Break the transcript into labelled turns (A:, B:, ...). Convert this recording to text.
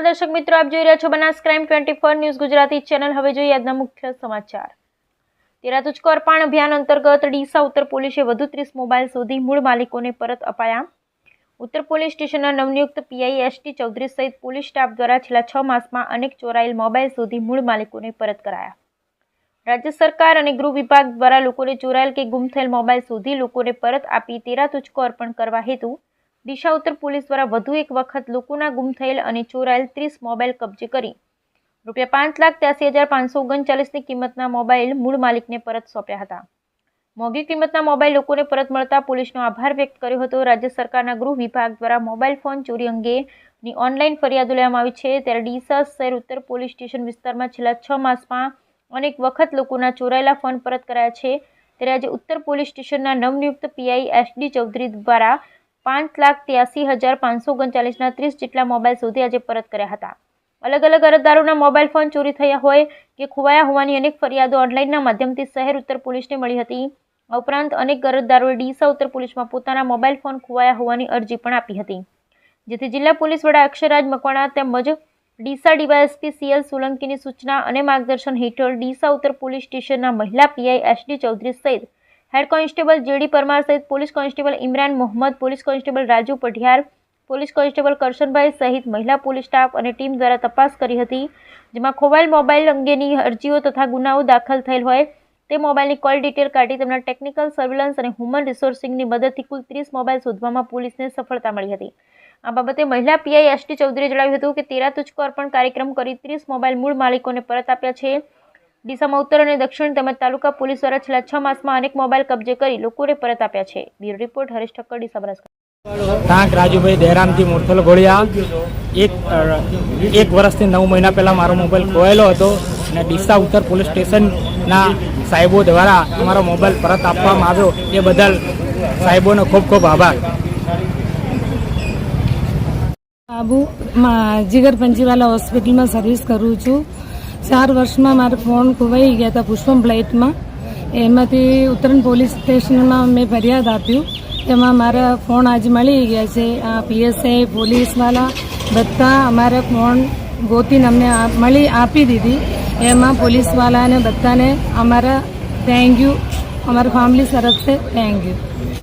A: નમસ્કાર દર્શક મિત્રો, આપ જોઈ રહ્યા છો Banas crime twenty four news Gujarati channel. હવે જોઈએ આજના મુખ્ય સમાચાર. તેરા તુચકો અભિયાન અંતર્ગત ડીસા ઉત્તર પોલીસે વધુ ત્રીસ મોબાઈલ શોધી મૂળ માલિકોને પરત અપાયા. ઉત્તર પોલીસ સ્ટેશનના નવનિયુક્ત પીઆઈ એસટી ચૌધરી સહિત પોલીસ સ્ટાફ દ્વારા છેલ્લા છ માસમાં અનેક ચોરાયેલ મોબાઈલ શોધી મૂળ માલિકોને પરત કરાયા. રાજ્ય સરકાર અને ગૃહ વિભાગ દ્વારા લોકોને ચોરાયેલ કે ગુમ થયેલ મોબાઈલ શોધી લોકોને પરત આપી તેરા તુચકો અર્પણ કરવા હેતુ દિશા ઉત્તર પોલીસ દ્વારા વધુ એક વખત લોકોના ગુમ થયેલ અને ચોરાયેલ ત્રીસ મોબાઈલ કબજે કરી. રૂપિયા પાંચ લાખ ત્યાસી હજાર પાંચસો ઓગણચાલીસની કિંમતના મોબાઈલ મૂળ માલિકને પરત સોંપ્યા હતા. મોંઘી કિંમતના મોબાઈલ લોકોને પરત મળતા પોલીસનો આભાર વ્યક્ત કર્યો હતો. રાજ્ય સરકારના ગૃહ વિભાગ દ્વારા મોબાઈલ ફોન ચોરી અંગેની ઓનલાઈન ફરિયાદો લેવામાં આવી છે. ત્યારે ડીસા શહેર ઉત્તર પોલીસ સ્ટેશન વિસ્તારમાં છેલ્લા છ માસમાં અનેક વખત લોકોના ચોરાયેલા ફોન પરત કરાયા છે. ત્યારે આજે ઉત્તર પોલીસ સ્ટેશનના નવનિયુક્ત પીઆઈ એસડી ચૌધરી દ્વારા પાંચ લાખ ત્યાસી હજાર પાંચસો ઓગણચાલીસના ત્રીસ જેટલા મોબાઈલ શોધી આજે પરત કર્યા હતા. અલગ અલગ અરજદારોના મોબાઈલ ફોન ચોરી થયા હોય કે ખોવાયા હોવાની અનેક ફરિયાદો ઓનલાઈનના માધ્યમથી શહેર ઉત્તર પોલીસને મળી હતી. આ ઉપરાંત અનેક અરજદારોએ ડીસા ઉત્તર પોલીસમાં પોતાના મોબાઈલ ફોન ખોવાયા હોવાની અરજી પણ આપી હતી. જેથી જિલ્લા પોલીસ વડા અક્ષરાજ મકવાણા તેમજ ડીસા ડીવાયએસપી સીએલ સોલંકીની સૂચના અને માર્ગદર્શન હેઠળ ડીસા ઉત્તર પોલીસ સ્ટેશનના મહિલા પીઆઈ એસડી ચૌધરી સહિત હેડ કોન્સ્ટેબલ જેડી પરમાર સહિત police constable Imran Mohammad, police constable Raju Padhiyar, police constable Karshanbhai સહિત મહિલા પોલીસ સ્ટાફ અને ટીમ દ્વારા તપાસ કરી હતી, જેમાં ખોવાયેલ મોબાઈલ અંગેની અરજીઓ તથા ગુનાઓ દાખલ થયેલ હોય તે મોબાઈલની કોલ ડિટેલ કાઢી તેમના ટેકનિકલ સર્વેલન્સ અને હ્યુમન રિસોર્સિંગની મદદથી કુલ ત્રીસ મોબાઈલ શોધવામાં પોલીસને સફળતા મળી હતી. આ બાબતે મહિલા પીઆઈ એસટી ચૌધરીએ જણાવ્યું હતું કે તેરા તુચકો અર્પણ કાર્યક્રમ કરી ત્રીસ મોબાઈલ મૂળ માલિકોને પરત આપ્યા છે. ડીસામાં ઉત્તર અને દક્ષિણ તેમજ તાલુકા પોલીસ દ્વારા છેલ્લા છ માસમાં અનેક મોબાઈલ કબજે કરી લોકોને પરત આપ્યા છે. Bureau report Haresh Thakkar Deesa Banaskantha.
B: ટાંક રાજુભાઈ દહેરામથી મોરથલ ગોળિયા. એક એક વર્ષથી નવ મહિના પહેલાં મારો મોબાઈલ ખોવાયેલો હતો અને ડીસા ઉત્તર પોલીસ સ્ટેશનના સાહેબો દ્વારા અમારો મોબાઈલ પરત આપવામાં આવ્યો. એ બદલ સાહેબોનો ખૂબ ખૂબ આભાર.
C: આબુ માં જીગર પંચીવાલા હોસ્પિટલમાં સર્વિસ કરું છું. ચાર વર્ષમાં મારો ફોન ખોવાઈ ગયા હતા પુષ્પમ ફ્લાઇટમાં. એમાંથી ઉત્તરાયણ પોલીસ સ્ટેશનમાં મેં ફરિયાદ આપ્યું એમાં મારા ફોન આજે મળી ગયા છે. આ પીએસઆઈ પોલીસવાળા બધા અમારા ફોન ગોતીને અમને મળી આપી દીધી. એમાં પોલીસવાળાને બધાને અમારા થેન્ક યુ અમારા ફેમિલી તરફથી થેન્ક યુ